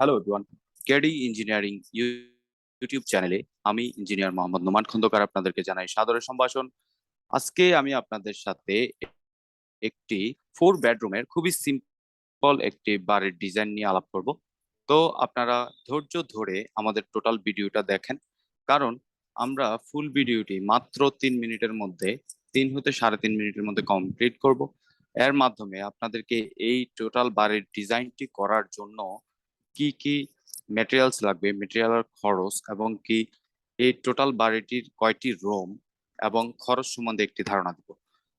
Hello everyone KD engineering YouTube চ্যানেলে আমি engineer Mohammad Noman Khandakar আপনাদেরকে জানাই সাদরের সম্ভাষণ। আজকে আমি আপনাদের সাথে একটি ফোর বেডরুমের খুবই সিম্পল একটি বাড়ির ডিজাইন নিয়ে আলাপ করব। তো আপনারা ধৈর্য ধরে আমাদের টোটাল ভিডিওটা দেখেন। কারণ আমরা ফুল ভিডিওটি মাত্র তিন মিনিটের মধ্যে, তিন হতে সাড়ে তিন মিনিটের মধ্যে কমপ্লিট করব। এর মাধ্যমে আপনাদেরকে এই টোটাল বাড়ির ডিজাইনটি করার জন্য কি কি ম্যাটেরিয়ালস লাগবে ম্যাটেরিয়ালের খরচ এবং কি এই টোটাল বাড়িটির কয়টি রোম এবং খরচ সম্বন্ধে একটি ধারণা দিব।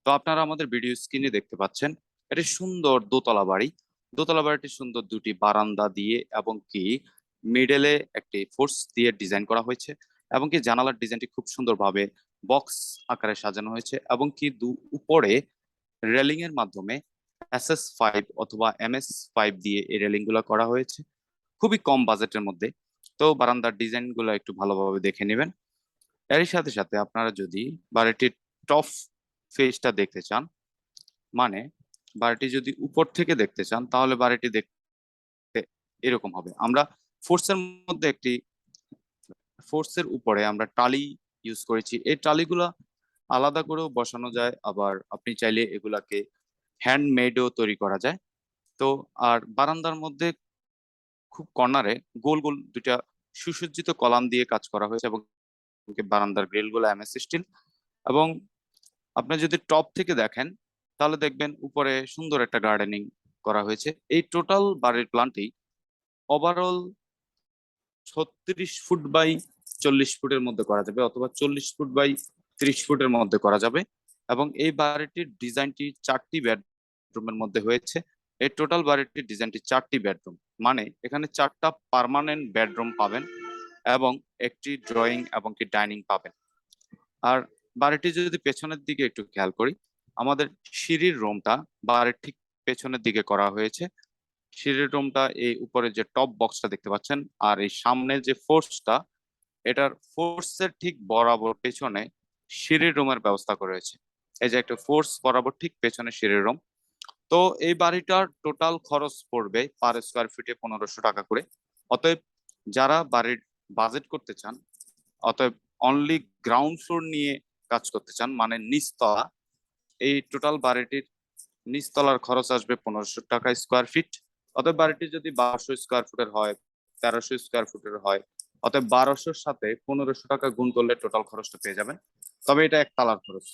তো আপনারা আমাদের ভিডিও স্ক্রিনে দেখতে পাচ্ছেন, এটি সুন্দর দোতলা বাড়ি। দোতলা বাড়িটি সুন্দর দুটি বারান্দা দিয়ে এবং কি মিডলে একটি ফোর্স দিয়ে ডিজাইন করা হয়েছে এবং কি জানালার ডিজাইনটি খুব সুন্দরভাবে বক্স আকারে সাজানো হয়েছে এবং কি দু, উপরে রেলিং এর মাধ্যমে এস এস ফাইভ অথবা এম এস ফাইভ দিয়ে এই রেলিংগুলো করা হয়েছে। খুবই কম বাজেটের মধ্যে। তো বারান্দার ডিজাইনগুলো একটু ভালোভাবে দেখে নেবেন। এরই সাথে সাথে আপনারা যদি বাড়িটির টপ ফেসটা দেখতে চান মানে বাড়িটি যদি উপর থেকে দেখতে চান, তাহলে বাড়িটি দেখতে এরকম হবে। আমরা ফোর্সের মধ্যে একটি ফোর্সের উপরে আমরা টালি ইউজ করেছি। এই টালিগুলা আলাদা করেও বসানো যায়, আবার আপনি চাইলে এগুলাকে হ্যান্ডমেডও তৈরি করা যায়। তো আর বারান্দার মধ্যে খুব কর্নারে গোল গোল দুটা সুসজ্জিত কলাম দিয়ে কাজ করা হয়েছে এবং বারান্দার গ্রিলগুলো এমএস স্টিল এবং আপনি যদি টপ থেকে দেখেন, তাহলে দেখবেন উপরে সুন্দর একটা গার্ডেনিং করা হয়েছে। এই টোটাল বাড়ির প্ল্যানটি ওভারঅল ছত্রিশ ফুট বাই চল্লিশ ফুটের মধ্যে করা যাবে অথবা চল্লিশ ফুট বাই ত্রিশ ফুটের মধ্যে করা যাবে। এবং এই বাড়িটির ডিজাইনটি চারটি বেডরুমের মধ্যে হয়েছে। এই টোটাল বাড়িটির ডিজাইনটি চারটি বেডরুম মানে এখানে চারটা পার্মানেন্ট বেডরুম পাবেন এবং একটি ড্রয়িং এবং কি ডাইনিং পাবেন। আর বাড়িটি যদি পেছনের দিকে একটু খেয়াল করি, আমাদের সিঁড়ির রুমটা বাড়ির ঠিক পেছনের দিকে করা হয়েছে। সিঁড়ির রুমটা এই উপরে যে টপ বক্সটা দেখতে পাচ্ছেন আর এই সামনে যে ফোর্সটা এটার ফোর্সের ঠিক বরাবর পেছনে সিঁড়ির রুমের ব্যবস্থা করা হয়েছে। এই যে একটা ফোর্স বরাবর ঠিক পেছনে সিঁড়ির রুম তো এই বাড়িটার টোটাল খরচ পড়বে পার স্কোয়ার ফিটে পনেরোশো টাকা করে। অতএব যারা বাড়ির বাজেট করতে চান, অতএব অনলি গ্রাউন্ড ফ্লোর নিয়ে কাজ করতে চান মানে নিচতলা, এই টোটাল বাড়িটির নিচতলার খরচ আসবে পনেরোশো টাকা স্কোয়ার ফিট অতএব বাড়িটি যদি বারোশো স্কোয়ার ফুটের হয়, তেরোশো স্কোয়ার ফুটের হয়, অতএব বারোশোর সাথে পনেরোশো টাকা গুণ করলে টোটাল খরচটা পেয়ে যাবেন। তবে এটা একতলার খরচ।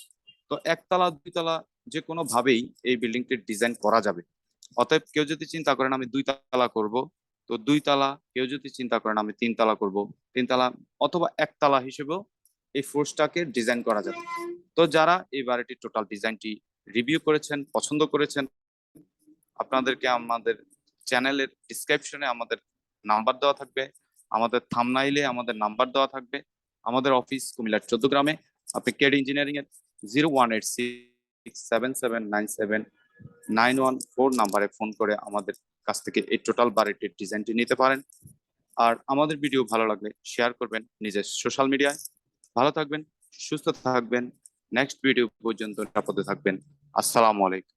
তো একতলা, দুইতলা যে কোনো ভাবেই এই বিল্ডিংটির ডিজাইন করা যাবে। অতএব কেউ যদি চিন্তা করেন আমি দুই তালা করব, তো দুই তালা, কেউ যদি চিন্তা করেন আমি তিন তালা করব, তিন তালা অথবা একতলা হিসেবেও এই ফোর্সটাকে ডিজাইন করা যাবে। তো যারা এই বাড়িটির টোটাল ডিজাইনটি রিভিউ করেছেন, পছন্দ করেছেন, আপনাদেরকে আমাদের চ্যানেলের ডিসক্রিপশনে আমাদের নাম্বার দেওয়া থাকবে, আমাদের থামনাইলে আমাদের নাম্বার দেওয়া থাকবে, আমাদের অফিস কুমিল্লার চোদ্দ গ্রামে আপনি কেড ইঞ্জিনিয়ারিং এর zero one eight six seven seven nine seven nine one four নাম্বারে ফোন করে আমাদের কাছ থেকে এই টোটাল বারেটির ডিজাইনটি নিতে পারেন। আর আমাদের ভিডিও ভালো লাগলে শেয়ার করবেন নিজের সোশ্যাল মিডিয়ায় ভালো থাকবেন, সুস্থ থাকবেন। নেক্সট ভিডিও পর্যন্ত নিরাপদে থাকবেন। আসসালামু আলাইকুম।